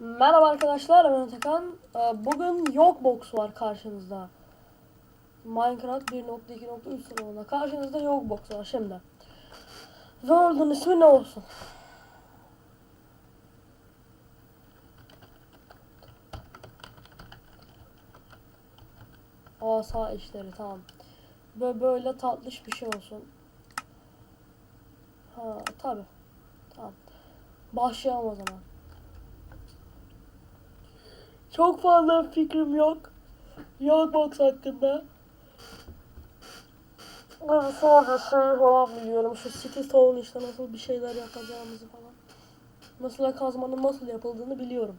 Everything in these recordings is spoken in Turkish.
Merhaba arkadaşlar ben Atakan. Ee, Bugün yok box var karşınızda. Minecraft 1.2.3 sınavında karşınızda yok box var şimdi. World'un ismi ne olsun? Asa işleri tamam. Böyle, böyle tatlış bir şey olsun. Ha tabi. Tamam. Başlayalım o zaman. Çok fazla fikrim yok. Yolbox hakkında. Ama Sonra şey falan biliyorum. Şu City Stone işte nasıl bir şeyler yapacağımızı falan. Nasıl kazmanın nasıl yapıldığını biliyorum.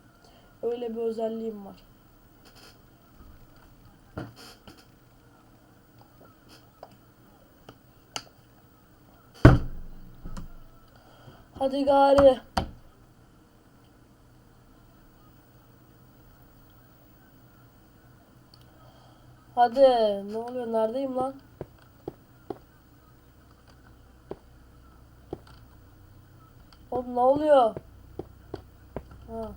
Öyle bir özelliğim var. Hadi gari. Hadi ne oluyor neredeyim lan? Oğlum ne oluyor? Ha.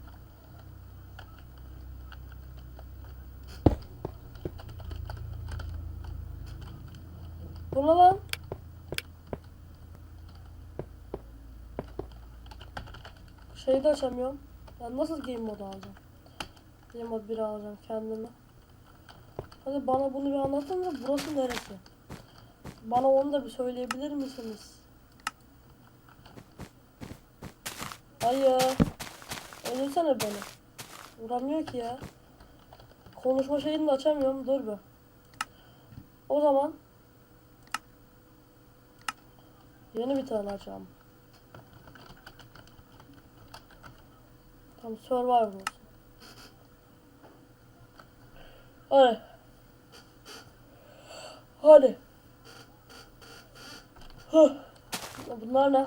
Bu ne lan? Şeyi de açamıyorum. Ben nasıl game modu alacağım? Game mod 1 alacağım kendime. Hadi bana bunu bir anlatın da burası neresi? Bana onu da bir söyleyebilir misiniz? Hayır. Öldürsene beni. Vuramıyor ki ya. Konuşma şeyini de açamıyorum. Dur be. O zaman yeni bir tane açalım. Tamam Survivor olsun. Hadi. Hadi. Huh. Bunlar ne?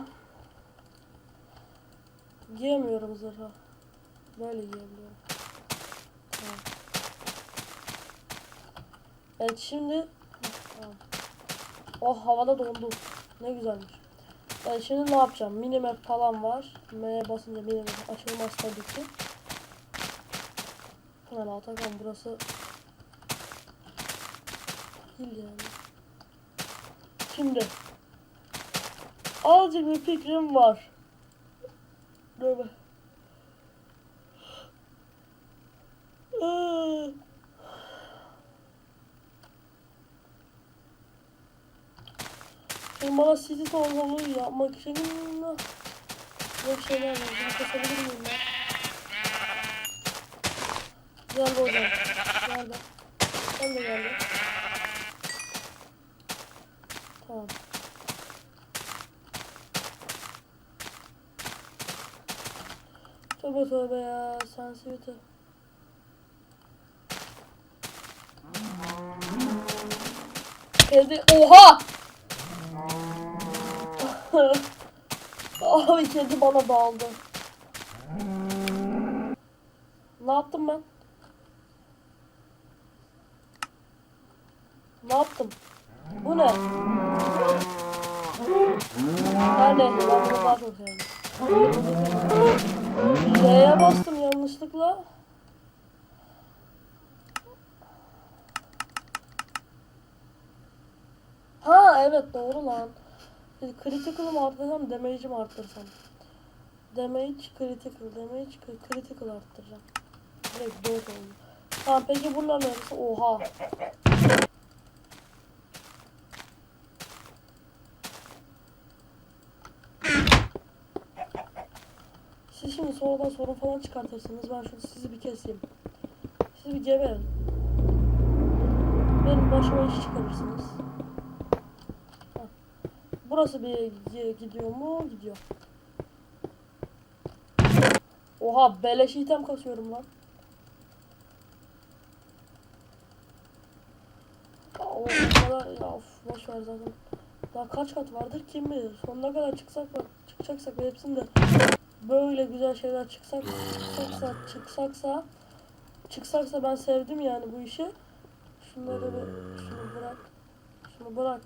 Giyemiyorum zırhı. Böyle giyebiliyorum. Evet şimdi. Oh havada dondu. Ne güzelmiş. Evet şimdi ne yapacağım? Minimap falan var. M'ye basınca minimap açılmaz tabii ki. Hemen Atakan burası değil yani. Şimdi azıcık bir fikrim var. Dur bana City Town'u yapmak için yok şeyler. Bunu kesebilir miyim ben? Gel hocam. Nerede? Sen de geldin. Tamam. Tövbe tövbe ya. Sensitivity. Kedi. Oha! Abi kedi bana daldı. Ne yaptım ben? Ne yaptım? Bu ne? Sevdim. L'ye bastım yanlışlıkla. Ha evet doğru lan. Critical'ımı arttırsam damage'imi arttırsam. Damage critical, damage cri- critical arttıracağım. Direkt 4 oldu. Tamam peki bunlar neresi? Oha. Siz şimdi sonradan sorun falan çıkartırsınız. Ben şunu sizi bir keseyim. Siz bir geberin. Benim başıma iş çıkarırsınız. Burası bir gi- gidiyor mu? Gidiyor. Oha beleş item kasıyorum lan. Ya, o kadar ya zaten. Daha kaç kat vardır kim bilir. Sonuna kadar çıksak çıkacaksak ve hepsinde böyle güzel şeyler çıksak çıksaksa çıksaksa çıksaksa ben sevdim yani bu işi. Şunları bir şunu bırak. Şunu bırak.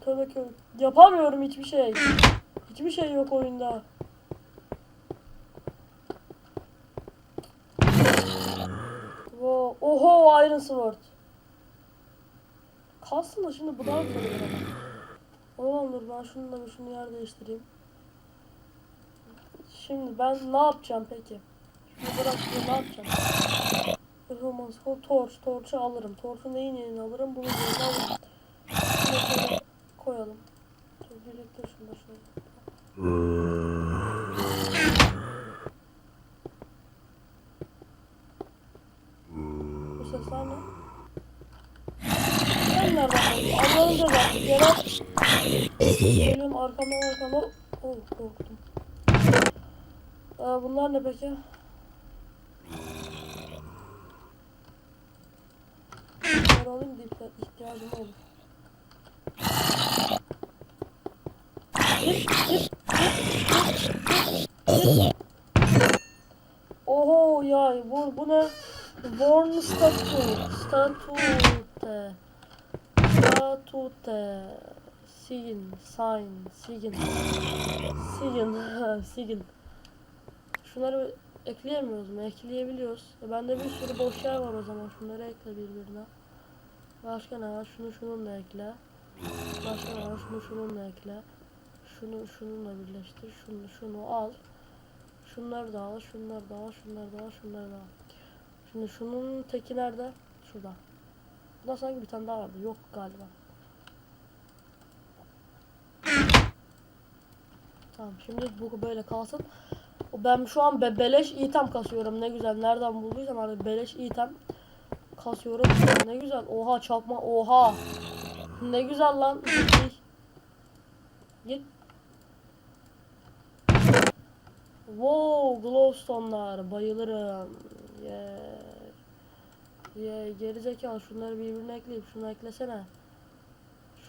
Tövbe kö yapamıyorum hiçbir şey. Hiçbir şey yok oyunda. Wow. Oho Iron Sword. Kalsın da şimdi bu daha mı Oğlum ben şunu da şunu yer değiştireyim. Şimdi ben ne yapacağım peki? Şunu ne yapacağım? Performans for torch. Torch'u alırım. Torch'u neyin yerine alırım? Bunu yerine alırım. Şunu koyalım. Birlikte şunu da şöyle. Bu sesler ne? Sen nereden geldin? Allah'ın cezası. Gelen... Geliyorum arkamdan arkamdan. Oh korktum. Ee, bunlar ne peki? Bunları alayım da ihtiya- ihtiyacım olur. Oho ya bu, bu ne? Born statue. Statute. Statute. Sigin. Sign. Sigin. Sigin. Sigin. Şunları ekleyemiyoruz mu? Ekleyebiliyoruz. E bende bir sürü boş yer var o zaman. Şunları ekle birbirine. Başka ne var? Şunu şununla ekle. Başka ne var? Şunu şununla ekle. Şunu şununla birleştir. Şunu şunu al. Şunları da al, şunları da al, şunları da al, şunları da al. Şimdi şunun teki nerede? Şurada. Burada sanki bir tane daha vardı. Yok galiba. Tamam şimdi bu böyle kalsın. Ben şu an be beleş item kasıyorum. Ne güzel. Nereden bulduysam artık beleş item kasıyorum. Ne güzel. Oha çarpma. Oha. Ne güzel lan. Git. Wow, glowstone'lar. Bayılırım. Yeah. Yeah, gerizekalı şunları birbirine ekleyip şunu eklesene.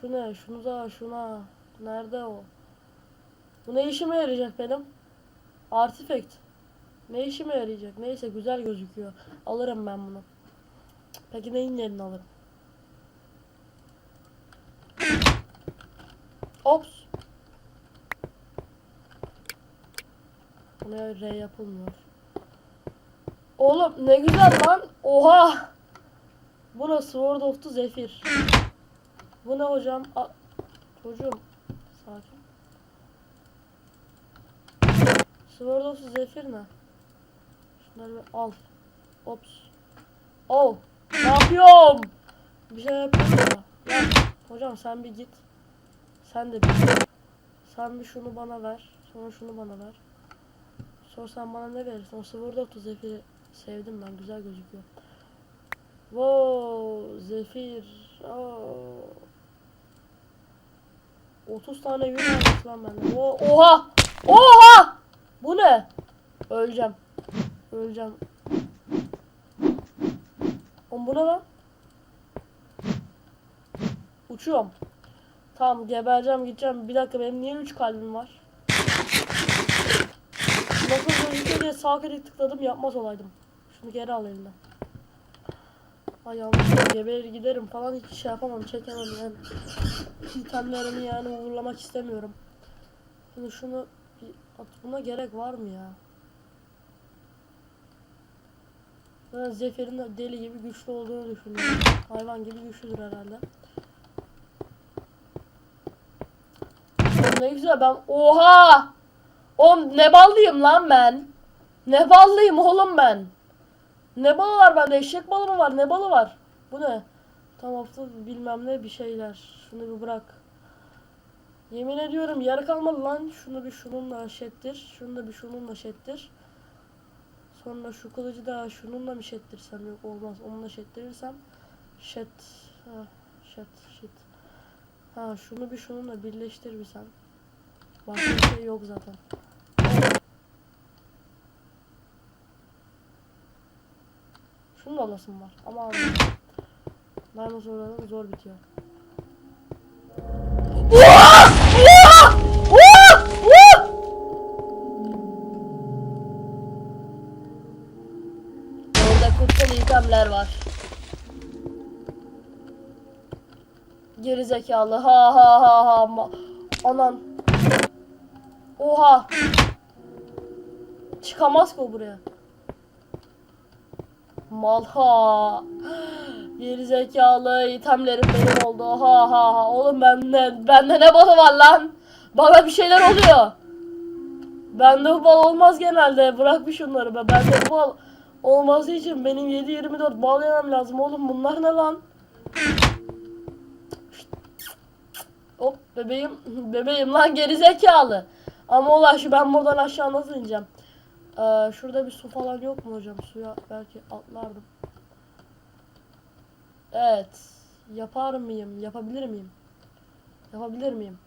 Şu ne? Şunu da şuna. Nerede o? Bu ne işime yarayacak benim? Artifact. Ne işime yarayacak? Neyse güzel gözüküyor. Alırım ben bunu. Peki neyin yerini alırım? Ops. Buna R yapılmıyor. Oğlum ne güzel lan. Oha. Bu ne Sword of the Zephyr. Bu ne hocam? A Çocuğum. Sakin. Sword of Zephyr ne? Şunları al. Ops. Oh. Ne yapıyorum? Bir şey yapıyorum da. Ya, hocam sen bir git. Sen de bir git. Sen bir şunu bana ver. Sonra şunu bana ver. Sonra sen bana ne verirsin? O Sword of Zephyr'i sevdim ben. Güzel gözüküyor. Wow, Zephyr. Oh. 30 tane almış lan bende. Oha! Oha! Bu ne? Öleceğim. Öleceğim. Oğlum bu ne lan? Uçuyorum. Tamam gebereceğim gideceğim. Bir dakika benim niye 3 kalbim var? Nasıl gözüküyor diye sağ klik tıkladım yapmaz olaydım. Şunu geri al elimden. Ay yanlış geberir giderim falan hiç şey yapamam çekemem yani. İtemlerimi yani uğurlamak istemiyorum. Şimdi şunu at buna gerek var mı ya? Ben Zefer'in de deli gibi güçlü olduğunu düşünüyorum. Hayvan gibi güçlüdür herhalde. Ne güzel ben oha! Oğlum ne ballıyım lan ben? Ne ballıyım oğlum ben? Ne balı var bende? Eşek balı mı var? Ne balı var? Bu ne? Tam hafta bilmem ne bir şeyler. Şunu bir bırak. Yemin ediyorum yarı kalmadı lan. Şunu bir şununla şettir. Şunu da bir şununla şettir. Sonra şu kılıcı da şununla mı şettirsem yok olmaz. Onunla şettirirsem şet. Ha, şet, şet. Ha şunu bir şununla birleştir bir sen. Başka bir şey yok zaten. Şunu da alasım var ama. Diamond zorladım zor bitiyor. Geri zekalı ha ha ha ha anan oha çıkamaz ki buraya mal ha Geri zekalı itemlerim benim oldu. Ha ha ha. Oğlum bende, bende ne balı var lan? Bana bir şeyler oluyor. Bende bu bal olmaz genelde. Bırak bir şunları be. Bende bu bal olması için benim 7-24 bal yemem lazım. Oğlum bunlar ne lan? Hop bebeğim. Bebeğim lan geri zekalı. Ama ulan şu ben buradan aşağı nasıl ineceğim? Ee, şurada bir su falan yok mu hocam? Suya belki atlardım. Evet. Yapar mıyım? Yapabilir miyim? Yapabilir miyim?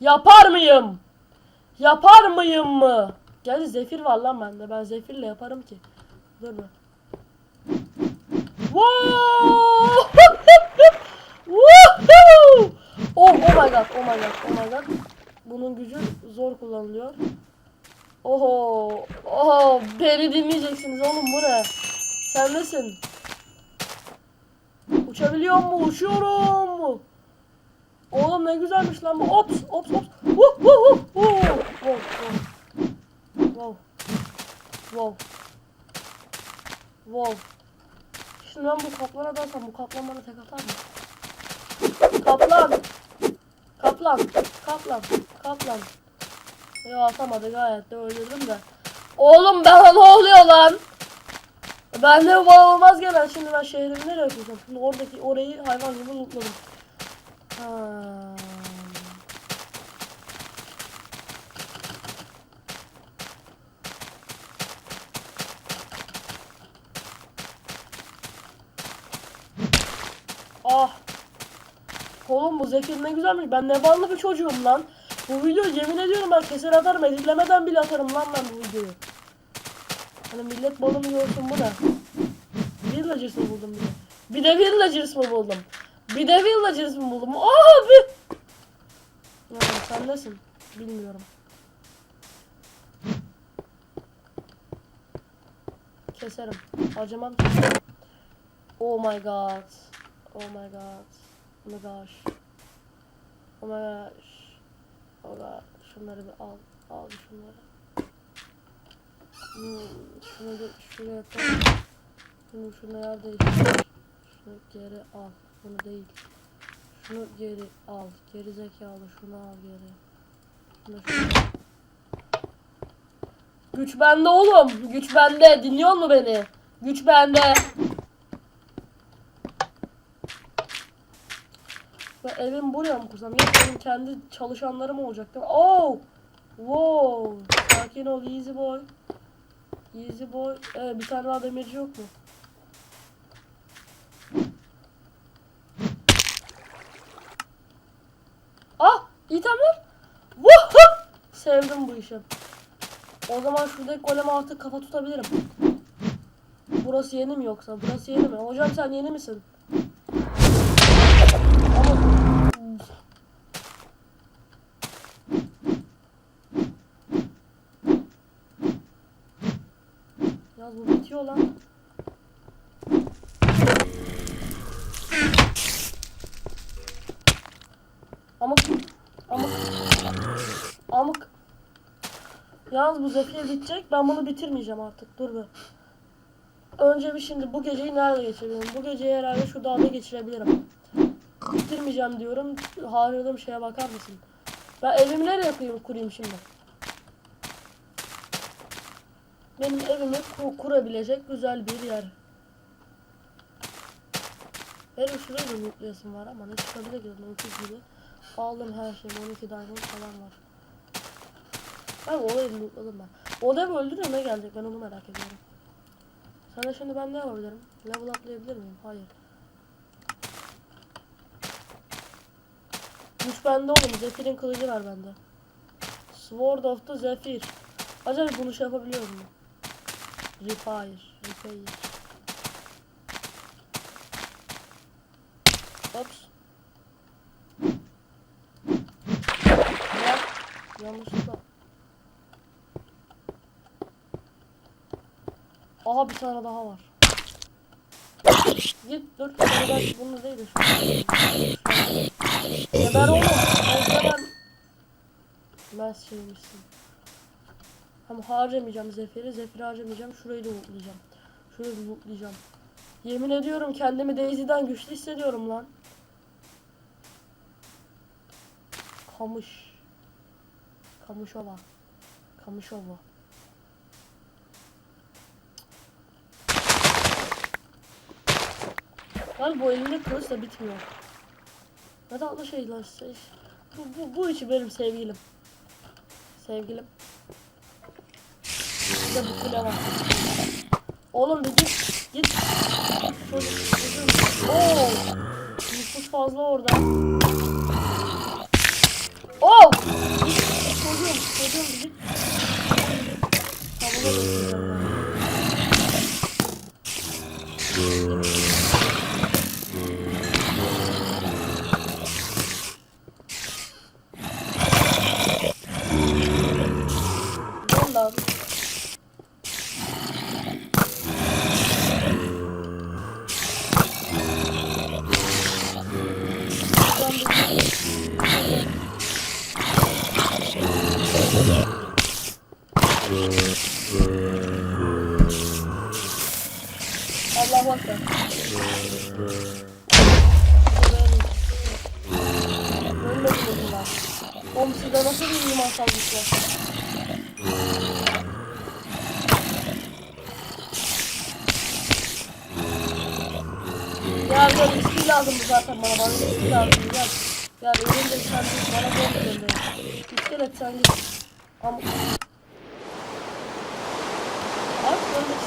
Yapar mıyım? Yapar mıyım mı? Geldi zefir var lan bende. Ben zefirle yaparım ki. Dur bir. Wow! Woohoo! Oh, oh my god, oh my god, oh my god. Bunun gücü zor kullanılıyor. Oho, oho, beni dinleyeceksiniz oğlum bu ne? Sen nesin? Uçabiliyor mu? Uçuyorum. Oğlum ne güzelmiş lan bu. Ops, ops, ops. Wuh, wuh. Wow, wow. Wow. Wow. Wow. Şimdi ben bu kaplana dalsam bu kaplan bana tek atar mı? Kaplan. Kaplan. Kaplan. Kaplan. Yo atamadı gayet de öldürdüm de. Oğlum bana ne oluyor lan? Ben de bana olmaz gene. Şimdi ben şehrimi nereye koyacağım? Şimdi oradaki orayı hayvan gibi lootladım. Ha. Ah. Oğlum bu Zefir ne güzelmiş. Ben ne ballı bir çocuğum lan. Bu videoyu yemin ediyorum ben keser atarım. Editlemeden bile atarım lan ben bu videoyu. Hani millet balımı görsün bu ne? Villagers mı buldum bir de? Bir de Villagers mı buldum? Bir de Villagers mı buldum? Abi! Yani sen nesin? Bilmiyorum. Keserim. Acımam. Oh my god. Oh my god. Oh my gosh. Oh my gosh. Oh god. Şunları bir al. Al şunları. Hmm, şunu bir şuraya koy. Şunu şuna değiştir. Şunu geri al. Bunu değil. Şunu geri al. Geri zekalı şunu al geri. Şunu şunu. Güç bende oğlum. Güç bende. Dinliyor mu beni? Güç bende. Evim buraya mı kursam? Ya benim kendi çalışanlarım olacak değil mi? Oh! Wow! Sakin ol easy boy. Easy boy. Ee, bir tane daha demirci yok mu? Ah! İtemler! Woohoo! Sevdim bu işi. O zaman şuradaki goleme artık kafa tutabilirim. Burası yeni mi yoksa? Burası yeni mi? Hocam sen yeni misin? Ama Yaz bu bitiyor lan. Amık. Amık. Amık. Yalnız bu zefir bitecek. Ben bunu bitirmeyeceğim artık. Dur bir. Önce bir şimdi bu geceyi nerede geçirebilirim? Bu geceyi herhalde şu dağda geçirebilirim. Bitirmeyeceğim diyorum. Harcadığım şeye bakar mısın? Ben evimi nereye kurayım, kurayım şimdi? Benim evimi ku- kurabilecek güzel bir yer. Benim şuraya da lootlayasım var ama ne çıkabilir ki? 12 gibi. Aldım her şeyi. 12 diamond falan var. Ben olayı lootladım ben. O dev öldürüyor ne gelecek ben onu merak ediyorum. Sana şimdi ben ne yapabilirim? Level atlayabilir miyim? Hayır. Güç bende oğlum. Zephyr'in kılıcı var bende. Sword of the Zephyr. Acaba bunu şey yapabiliyor mu? Repair. Repair. Ops. Ya. Yanlışlıkla. Aha bir tane daha var. Git dur. Ben bunu değil. Geber oğlum. Ben. Ben şeymişsin. Hem harcamayacağım Zefir'i. Zefir'i harcamayacağım. Şurayı da lootlayacağım. Şurayı da lootlayacağım. Yemin ediyorum kendimi Daisy'den güçlü hissediyorum lan. Kamış. Kamışova. Kamışova. Lan bu elinde kılıç da bitmiyor. Ne tatlı şeyler. Şey. Bu, bu, bu içi benim sevgilim. Sevgilim. Bir de bu kule var. Oğlum bir git. Git. Oo. Nüfus fazla orada. Oo. Git. Çocuğum. Çocuğum bir git. Tamam,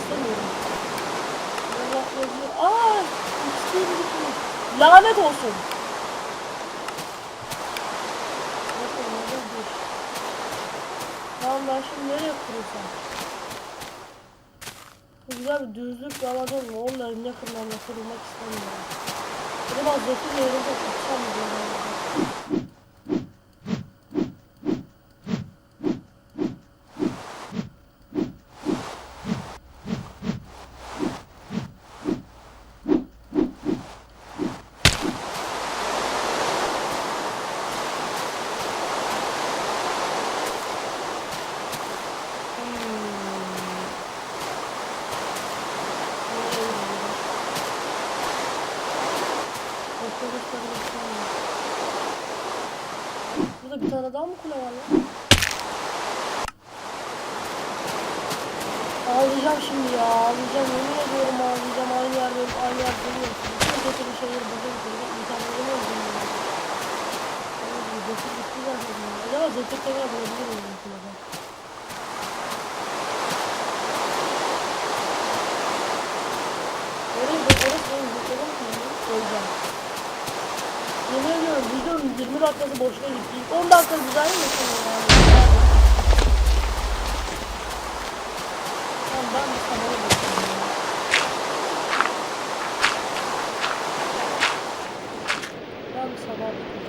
istemiyorum. Allah gözü... Aaa! İçtiğim gitmiş. Lanet olsun. Ben şimdi nereye kurursam? Güzel bir düzlük yaladım mı? Onların yakınlarına kurulmak istemiyorum. Acaba zeki bir yerinde tutsam diyorum. Hmm. Tane daha mı kule var lan? Ağlayacağım şimdi ya, ağlayacağım. Yemin ediyorum ağlayacağım. Aynı yer benim, aynı yer benim. Bütün kötü bir şeyleri burada bitirdim. İnsanları. Evet, bu Zeki gitti zaten. Acaba Zeki tekrar bulabilir miyim da orası benim Zeki'nin kulübü. Öleceğim. Yemin ediyorum videonun 20 dakikası boşuna gitti. İlk 10 dakika güzel mi? Tamam ben bir kamera bakıyorum ya. Ben bir sabah bakacağım.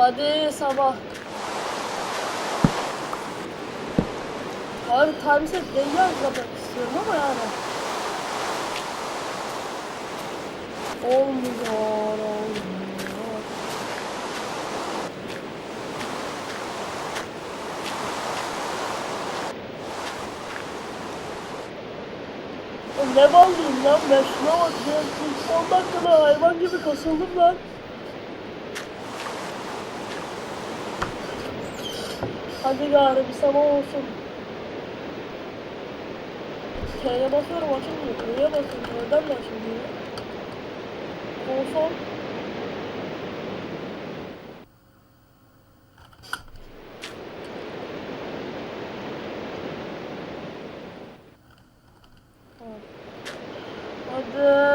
Hadi sabah. Abi timeset denge yazmak istiyorum ama yani. Olmuyor, olmuyor. Ne ballıyım lan ben şuna bak 10 dakikada hayvan gibi kasıldım lan. Hadi gari bir sabah olsun. T'ye basıyorum açılmıyor. T'ye basıyorum. Neden de açılmıyor? Olsun. Hadi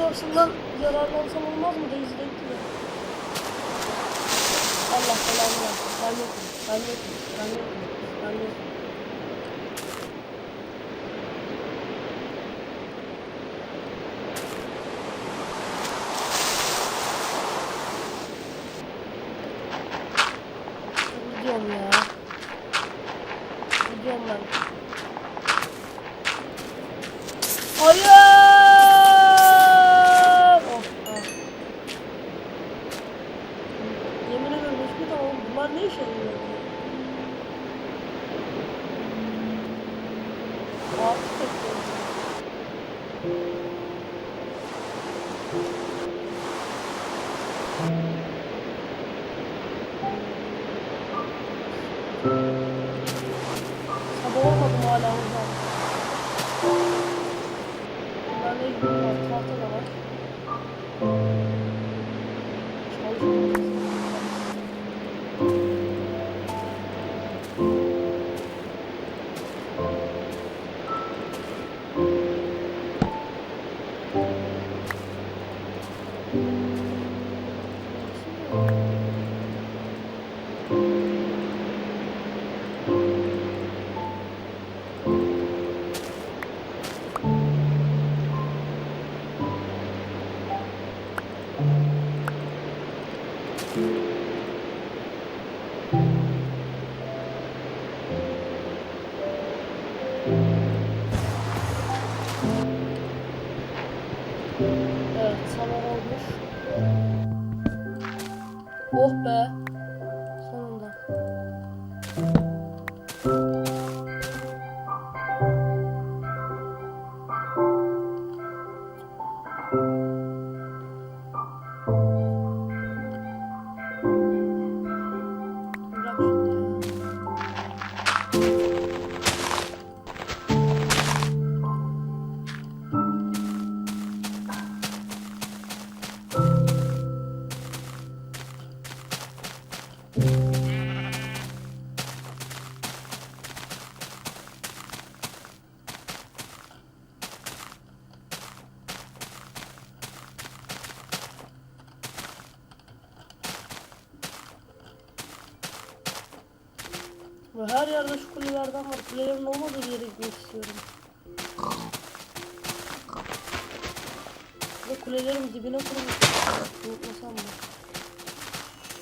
Person'dan yararlansam olmaz mı? Daisy Duke'le. Allah belanı versin. Ben yokum. Ben yokum. Ben yokum. Ben yokum. Oh Ve her yerde şu kulelerden var. Kulelerin olmadığı bir yere gitmek istiyorum. Ve kulelerin dibine kurmuş. Unutmasam mı?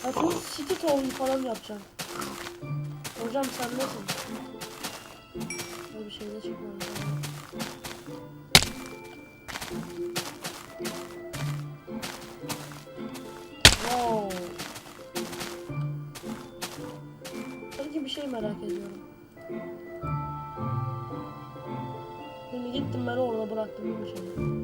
Çünkü city town falan yapacağım. Hocam sen nesin? Böyle bir şey de ben orada bıraktım bir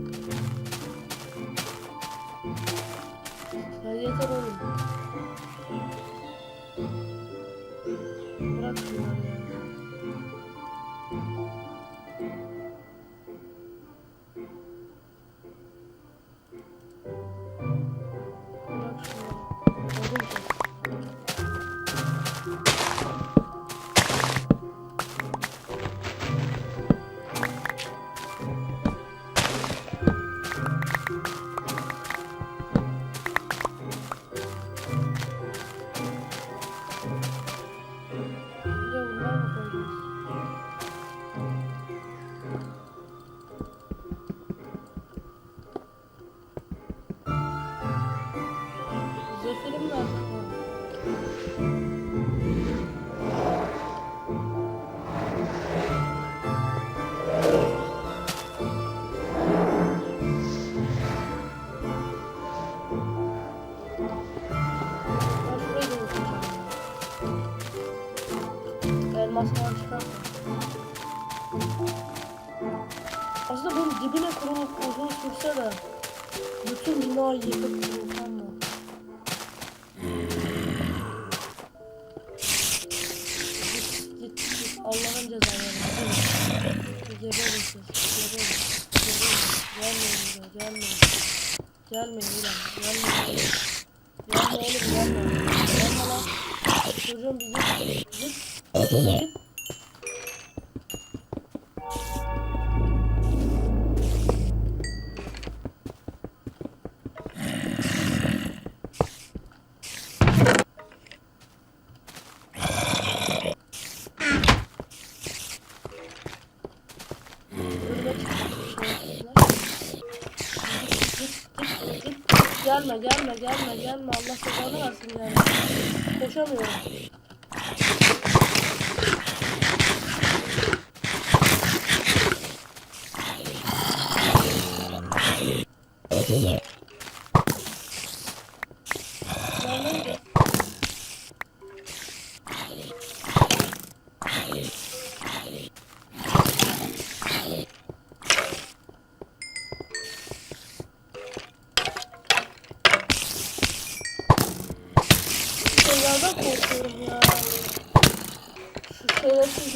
Aslında bunun dibine kurulup uzun sürse de bütün binayı yıkıp kurulsan mı? Git git Allah'ın cezalarını. Geberin siz. Geberin. Geberin. Gelmeyin buraya. Gelmeyin. Gelmeyin ulan. Gelmeyin. Gelme oğlum gelme. Gelme lan. Çocuğum bizi. Git. Git. Gelme, gelme, gelme, gelme. Allah cezanı versin yani. Koşamıyorum. Nereden?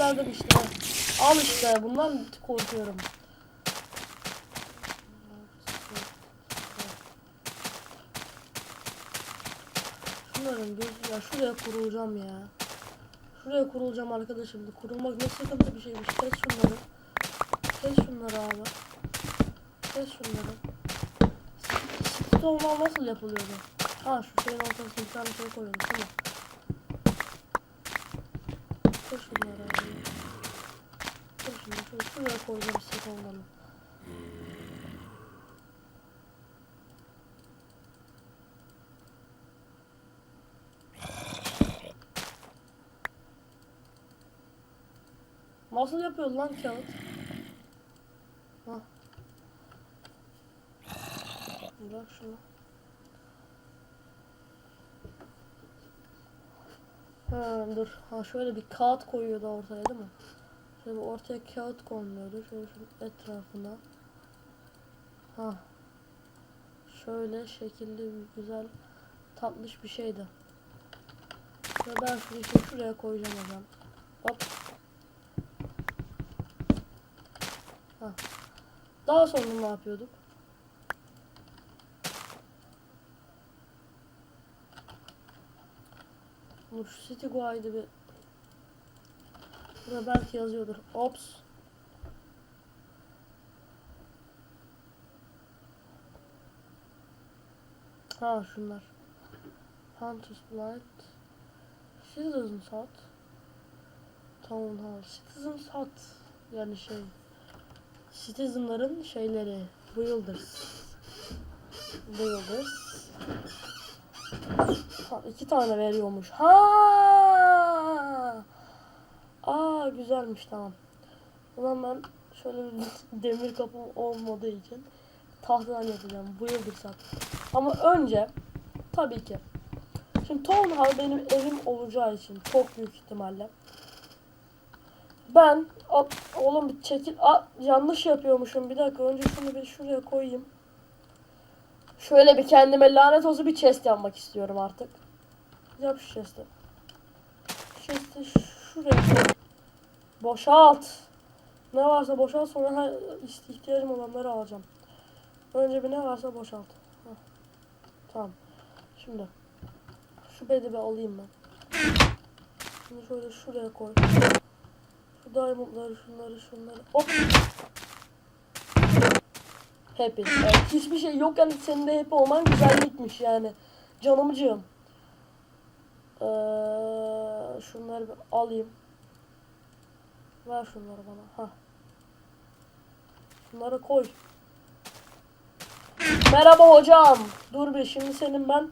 Şerefsizlerden işte. Al işte bundan korkuyorum. Şunların göz ya şuraya kurulacağım ya. Şuraya kurulacağım arkadaşım. Kurulmak ne sıkıntı bir şeymiş. Kes şunları. Kes şunları abi. Kes şunları. Stone nasıl yapılıyordu? Ha şu şeyin ortasına bir tane şey koyuyoruz değil mi? Koy şunları abi. Koy şunları şöyle şuraya koyacağım stonları. Nasıl yapıyor lan kağıt? Bırak şunu. Ha dur. Ha şöyle bir kağıt koyuyordu ortaya değil mi? Şöyle ortaya kağıt konuluyordu. Şöyle şu etrafına. Ha. Şöyle şekilli bir güzel tatlış bir şeydi. Ve ben şunu işte şuraya koyacağım hocam. Hop. Ha. Daha sonra ne yapıyorduk? Şu City Guide'ı bir Burada belki yazıyordur. Ops. Ha şunlar. Hunter's Blight. Citizen's Hut. Town Hall. Citizen's Hut. Yani şey. Citizen'ların şeyleri. Builders. Builders. Ha, iki tane veriyormuş. Ha! Aa güzelmiş tamam. O zaman ben şöyle bir demir kapım olmadığı için tahtadan yapacağım. Bu yıl bir saat. Ama önce tabii ki. Şimdi Town Hall benim evim olacağı için çok büyük ihtimalle. Ben a, oğlum bir çekil a, yanlış yapıyormuşum. Bir dakika önce şunu bir şuraya koyayım. Şöyle bir kendime lanet olsun bir chest yapmak istiyorum artık. Yap şu chest'i. Chest'i şuraya koy boşalt ne varsa boşalt sonra her ihtiyacım olanları alacağım önce bir ne varsa boşalt Heh. tamam şimdi şu bedi bir alayım ben şunu şöyle şuraya koy şu diamondları şunları şunları hop Happy. Evet, hiçbir şey yok yani senin de happy olman güzellikmiş yani. Canımcığım. Ee, şunları bir alayım. Ver şunları bana. Ha. Şunları koy. Merhaba hocam. Dur bir şimdi senin ben